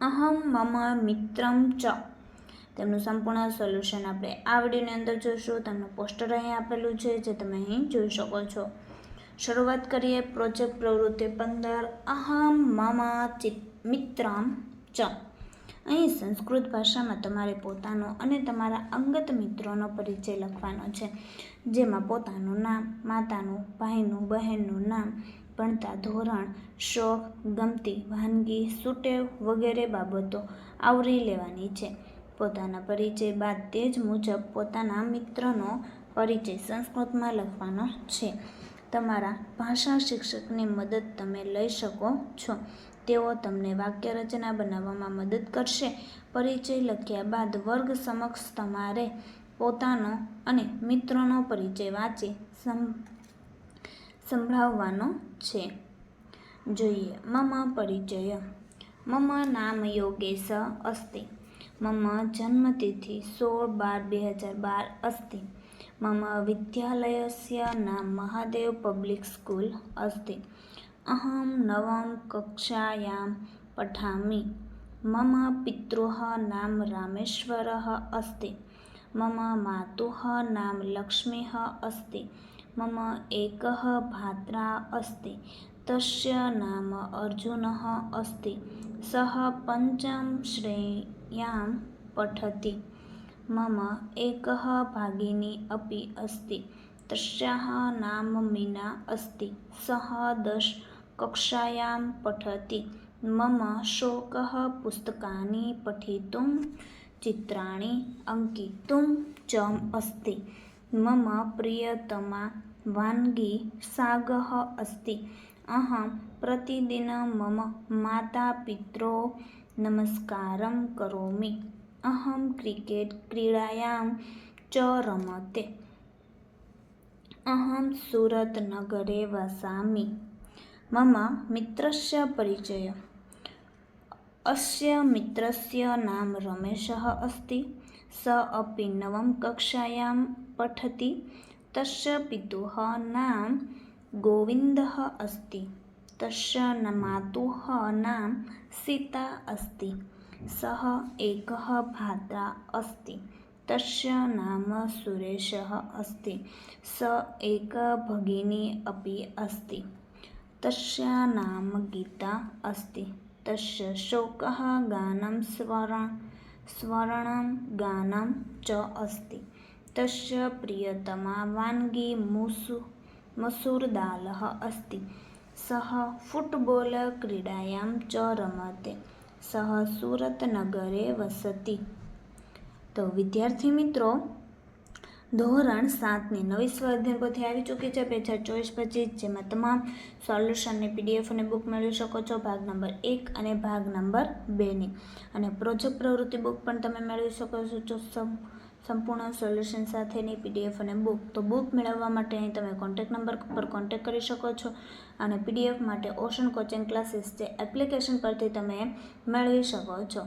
અહમ મમ મિત્રમ ચ. તેમનું સંપૂર્ણ સોલ્યુશન આપણે આ વિડીયોની અંદર જોઈશું. તેમનું પોસ્ટર અહીં આપેલું છે જે તમે અહીં જોઈ શકો છો. શરૂઆત કરીએ પ્રોજેક્ટ પ્રવૃત્તિ પંદર. અહમ મમ ચિત મિત્રમ ચ. અહીં સંસ્કૃત ભાષામાં તમારે પોતાનો અને તમારા અંગત મિત્રોનો પરિચય લખવાનો છે. જેમાં પોતાનું નામ, માતાનું, ભાઈનું, બહેનનું નામ ભણતા ધોરણ, શોખ, ગમતી, વાનગી સુટેવ વગેરે બાબતો આવરી લેવાની છે. પોતાના પરિચય બાદ તે જ મુજબ પોતાના મિત્રનો પરિચય સંસ્કૃતમાં લખવાનો છે. તમારા ભાષા શિક્ષકની મદદ તમે લઈ શકો છો. તેઓ તમને વાક્ય રચના બનાવવામાં મદદ કરશે. પરિચય લખ્યા બાદ વર્ગ સમક્ષ તમારે પોતાનો અને મિત્રોનો પરિચય વાંચી સમ સંભળાવવાનો છે. જોઈએ, મમ પરિચય. મમ નામ યોગેશ અસ્તિ. મમ જન્મતિથિ સોળ બાર બે હજાર બાર અસ્તિ. મમ વિદ્યાલયસ્ય નામ મહાદેવ પબ્લિક સ્કૂલ અસ્તિ. અહમ નવમ કક્ષાયામ પઠામી. મમ પિતૃહ નામ રામેશ્વરઃ અસ્તિ. મમ માતુઃ નામ લક્ષ્મીઃ અસ્તિ. मम एकः भ्राता अस्ति तस्य नाम अर्जुनः अस्ति सः पञ्चम श्रेण्यां पठति मम एकः भगिनी अपि अस्ति तस्याः नाम मीना अस्ति सः दश कक्षायां पठति मम शौकः पुस्तकानि पठितुं चित्राणि अङ्कितुं च अस्ति मम प्रियतमा वानगी सागः अस्ति अहं प्रतिदिनं मम मातापित्रो नमस्कारं करोमि अहं क्रिकेट् क्रीडायां च रमते अहं सूरत्नगरे वसामि मम मित्रस्य परिचयः અસ્ય મિત્રસ્ય નામ રમેશઃ અસ્તિ સ અપી નવમ કક્ષાયામ પઠતી તસ્ય પિતુઃ નામ ગોવિંદઃ અસ્તિ તસ્ય ન માતુઃ નામ સીતા અસ્તિ સહ એકઃ ભ્રાતા અસ્તિ તસ્ય નામ સુરેશઃ અસ્તિ સ એક ભગિની અપી અસ્તિ તસ્યા નામ ગીતા અસ્તિ तस्य शौकः गानं स्वरण स्वर्णं गानं च अस्ति तस्य प्रियतमा वानगी मूसु मसूरदालः अस्ति सः फुट्बाल् क्रीडायां च रमते સહ સુરતનગરે વસતી તો વિદ્યાર્થી મિત્રો ધોરણ સાતની નવી સ્વાધ્યાય પોથી આવી ચૂકી છે બે હજાર ચોવીસ પચીસ, જેમાં તમામ સોલ્યુશનની પીડીએફ અને બુક મેળવી શકો છો ભાગ નંબર એક અને ભાગ નંબર બેની અને પ્રોજેક્ટ પ્રવૃત્તિ બુક પણ તમે મેળવી શકો છો સમ સંપૂર્ણ સોલ્યુશન સાથેની પીડીએફ અને બુક. તો બુક મેળવવા માટે અહીં તમે કોન્ટેક નંબર પર કોન્ટેક કરી શકો છો અને પીડીએફ માટે ઓશન કોચિંગ ક્લાસીસ જે એપ્લિકેશન પરથી તમે મેળવી શકો છો.